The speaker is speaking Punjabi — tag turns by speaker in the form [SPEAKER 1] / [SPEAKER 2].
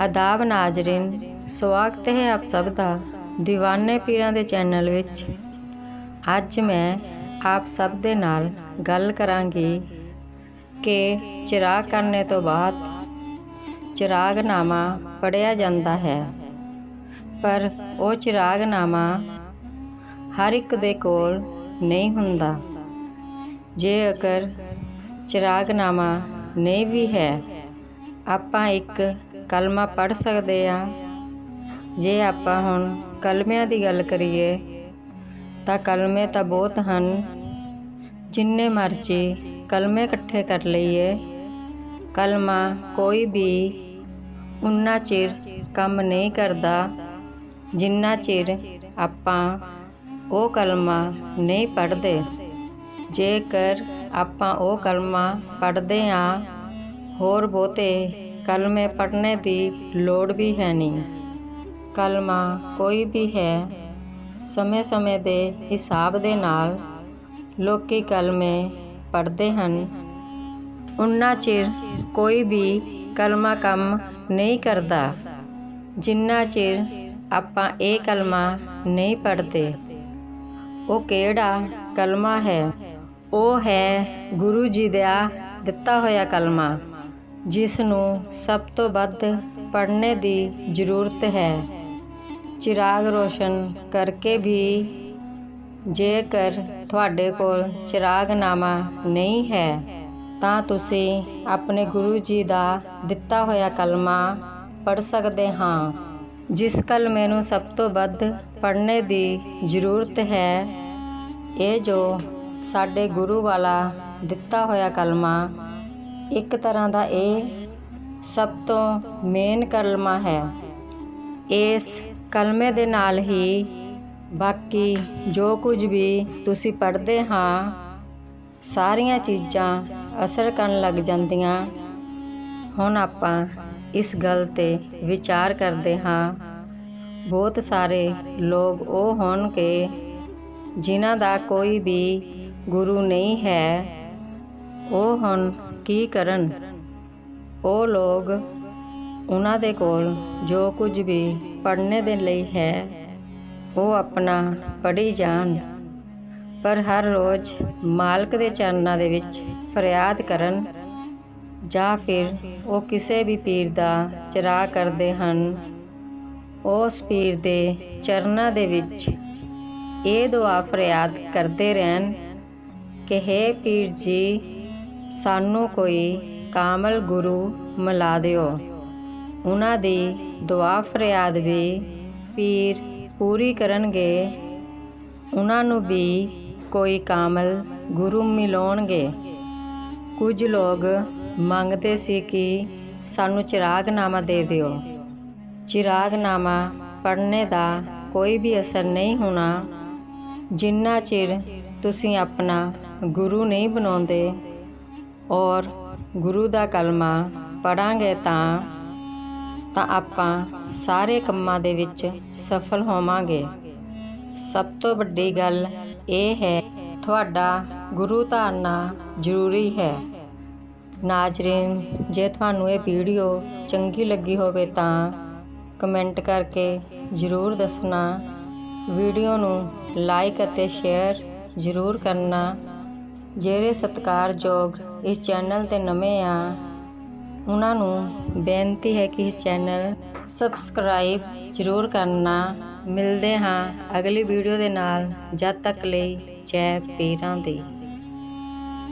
[SPEAKER 1] ਆਦਾਬ ਨਾਜ਼ਰੀਨ, ਸਵਾਗਤ ਹੈ ਆਪ ਸਭ ਦਾ دیਵਾਨੇ ਪੀਰਾਂ ਦੇ ਚੈਨਲ ਵਿੱਚ। ਅੱਜ ਮੈਂ ਆਪ ਸਭ ਦੇ ਨਾਲ ਗੱਲ ਕਰਾਂਗੀ ਕਿ ਚਿਰਾਗ ਕਰਨੇ ਤੋਂ ਬਾਅਦ ਚਿਰਾਗਨਾਮਾ ਪੜਿਆ ਜਾਂਦਾ ਹੈ। ਪਰ ਉਹ ਚਿਰਾਗਨਾਮਾ ਹਰ ਇੱਕ ਦੇ ਕੋਲ ਨਹੀਂ ਹੁੰਦਾ। ਜੇ ਅਗਰ ਚਿਰਾਗਨਾਮਾ ਨਹੀਂ ਵੀ ਹੈ, ਆਪਾਂ ਇੱਕ ਕਲਮਾ ਪੜ ਸਕਦੇ ਆ। ਜੇ ਆਪਾਂ ਹੁਣ ਕਲਮਿਆਂ ਦੀ ਗੱਲ ਕਰੀਏ, ਤਾਂ ਕਲਮੇ ਤਾਂ ਬਹੁਤ ਹਨ। ਜਿੰਨੇ ਮਰਜ਼ੀ ਕਲਮੇ ਇਕੱਠੇ ਕਰ ਲਈਏ। ਕਲਮਾ ਕੋਈ ਵੀ ਉਨਾ ਚਿਰ ਕੰਮ ਨਹੀਂ ਕਰਦਾ, ਜਿੰਨਾ ਚਿਰ ਆਪਾਂ ਉਹ ਕਲਮਾ ਨਹੀਂ ਪੜ੍ਹਦੇ। ਜੇਕਰ ਆਪਾਂ ਉਹ ਕਲਮਾ ਪੜ੍ਹਦੇ ਆ, ਹੋਰ ਬਹੁਤੇ ਕਲਮੇ ਪੜ੍ਹਨੇ ਦੀ ਲੋੜ ਵੀ ਹੈ ਨਹੀਂ। ਕਲਮਾ ਕੋਈ ਵੀ ਹੈ, ਸਮੇਂ-ਸਮੇਂ ਦੇ ਹਿਸਾਬ ਦੇ ਨਾਲ ਲੋਕੀ ਕਲਮੇ ਪੜ੍ਹਦੇ ਹਨ। ਉਨਾ ਚਿਰ ਕੋਈ ਵੀ ਕਲਮਾ ਕੰਮ ਨਹੀਂ ਕਰਦਾ। ਜਿੰਨਾ ਚਿਰ ਆਪਾਂ ਇਹ ਕਲਮਾ ਨਹੀਂ ਪੜ੍ਹਦੇ। ਉਹ ਕਿਹੜਾ ਕਲਮਾ ਹੈ? ਉਹ ਹੈ ਗੁਰੂ ਜੀ ਦਾ ਦਿੱਤਾ ਹੋਇਆ ਕਲਮਾ। ਜਿਸ ਨੂੰ ਸਭ ਤੋਂ ਵੱਧ ਪੜ੍ਹਨੇ ਦੀ ਜ਼ਰੂਰਤ ਹੈ। ਚਿਰਾਗ ਰੋਸ਼ਨ ਕਰਕੇ ਵੀ ਜੇਕਰ ਤੁਹਾਡੇ ਕੋਲ ਚਿਰਾਗਨਾਮਾ ਨਹੀਂ ਹੈ, ਤਾਂ ਤੁਸੀਂ ਆਪਣੇ ਗੁਰੂ ਜੀ ਦਾ ਦਿੱਤਾ ਹੋਇਆ ਕਲਮਾ ਪੜ੍ਹ ਸਕਦੇ ਹਾਂ, ਜਿਸ ਕਲਮੇ ਨੂੰ ਸਭ ਤੋਂ ਵੱਧ ਪੜ੍ਹਨੇ ਦੀ ਜ਼ਰੂਰਤ ਹੈ। ਇਹ ਜੋ ਸਾਡੇ ਗੁਰੂ ਵਾਲਾ ਦਿੱਤਾ ਹੋਇਆ ਕਲਮਾ ਇੱਕ ਤਰ੍ਹਾਂ ਦਾ ਇਹ ਸਭ ਤੋਂ ਮੇਨ ਕਲਮਾ ਹੈ। ਇਸ ਕਲਮੇ ਦੇ ਨਾਲ ਹੀ ਬਾਕੀ ਜੋ ਕੁਝ ਵੀ ਤੁਸੀਂ ਪੜ੍ਹਦੇ ਹਾਂ, ਸਾਰੀਆਂ ਚੀਜ਼ਾਂ ਅਸਰ ਕਰਨ ਲੱਗ ਜਾਂਦੀਆਂ। ਹੁਣ ਆਪਾਂ ਇਸ ਗੱਲ ਤੇ ਵਿਚਾਰ ਕਰਦੇ ਹਾਂ। ਬਹੁਤ ਸਾਰੇ ਲੋਕ ਉਹ ਹੋਣਗੇ ਜਿਨ੍ਹਾਂ ਦਾ ਕੋਈ ਵੀ ਗੁਰੂ ਨਹੀਂ ਹੈ। ਉਹ ਹੁਣ ਕੀ ਕਰਨ? ਉਹ ਲੋਕ ਉਹਨਾਂ ਦੇ ਕੋਲ ਜੋ ਕੁਝ ਵੀ ਪੜ੍ਹਨੇ ਦੇ ਲਈ ਹੈ, ਉਹ ਆਪਣਾ ਪੜ੍ਹੀ ਜਾਣ। ਪਰ ਹਰ ਰੋਜ਼ ਮਾਲਕ ਦੇ ਚਰਨਾਂ ਦੇ ਵਿੱਚ ਫਰਿਆਦ ਕਰਨ ਜਾਂ ਫਿਰ ਉਹ ਕਿਸੇ ਵੀ ਪੀਰ ਦਾ ਚਰਾ ਕਰਦੇ ਹਨ, ਉਸ ਪੀਰ ਦੇ ਚਰਨਾਂ ਦੇ ਵਿੱਚ ਇਹ ਦੁਆ ਫਰਿਆਦ ਕਰਦੇ ਰਹਿਣ ਕਿ ਹੈ ਪੀਰ ਜੀ ਸਾਨੂੰ ਕੋਈ ਕਾਮਲ ਗੁਰੂ ਮਿਲਾ ਦਿਓ। ਉਹਨਾਂ ਦੀ ਦੁਆ ਫਰਿਆਦ ਵੀ ਪੀਰ ਪੂਰੀ ਕਰਨਗੇ। ਉਹਨਾਂ ਨੂੰ ਵੀ ਕੋਈ ਕਾਮਲ ਗੁਰੂ ਮਿਲਾਉਣਗੇ। ਕੁਝ ਲੋਕ ਮੰਗਦੇ ਸੀ ਕਿ ਸਾਨੂੰ ਚਿਰਾਗਨਾਮਾ ਦੇ ਦਿਓ। ਚਿਰਾਗਨਾਮਾ ਪੜ੍ਹਨੇ ਦਾ ਕੋਈ ਵੀ ਅਸਰ ਨਹੀਂ ਹੋਣਾ। ਜਿੰਨਾ ਚਿਰ ਤੁਸੀਂ ਆਪਣਾ ਗੁਰੂ ਨਹੀਂ ਬਣਾਉਂਦੇ ਔਰ ਗੁਰੂ ਦਾ ਕਲਮਾ ਪੜਾਂਗੇ ਤਾਂ ਤਾਂ ਆਪਾਂ ਸਾਰੇ ਕੰਮਾਂ ਦੇ ਵਿੱਚ ਸਫਲ ਹੋਵਾਂਗੇ। ਸਭ ਤੋਂ ਵੱਡੀ ਗੱਲ ਇਹ ਹੈ, ਤੁਹਾਡਾ ਗੁਰੂ ਧਾਰਨਾ ਜ਼ਰੂਰੀ ਹੈ। ਨਾਜ਼ਰੀਨ, ਜੇ ਤੁਹਾਨੂੰ ਇਹ ਵੀਡੀਓ ਚੰਗੀ ਲੱਗੀ ਹੋਵੇ ਤਾਂ ਕਮੈਂਟ ਕਰਕੇ ਜ਼ਰੂਰ ਦੱਸਣਾ। ਵੀਡੀਓ ਨੂੰ ਲਾਈਕ ਅਤੇ ਸ਼ੇਅਰ ਜ਼ਰੂਰ ਕਰਨਾ। ਜਿਹੜੇ ਸਤਿਕਾਰਯੋਗ ਇਸ ਚੈਨਲ ਤੇ ਨਵੇਂ ਆ, ਉਹਨਾਂ ਨੂੰ ਬੇਨਤੀ ਹੈ ਕਿ ਇਸ ਚੈਨਲ ਸਬਸਕ੍ਰਾਈਬ ਜ਼ਰੂਰ ਕਰਨਾ। ਮਿਲਦੇ ਹਾਂ ਅਗਲੀ ਵੀਡੀਓ ਦੇ ਨਾਲ। ਜਦ ਤੱਕ ਲਈ ਜੈ ਪੀਰਾਂ ਦੀ।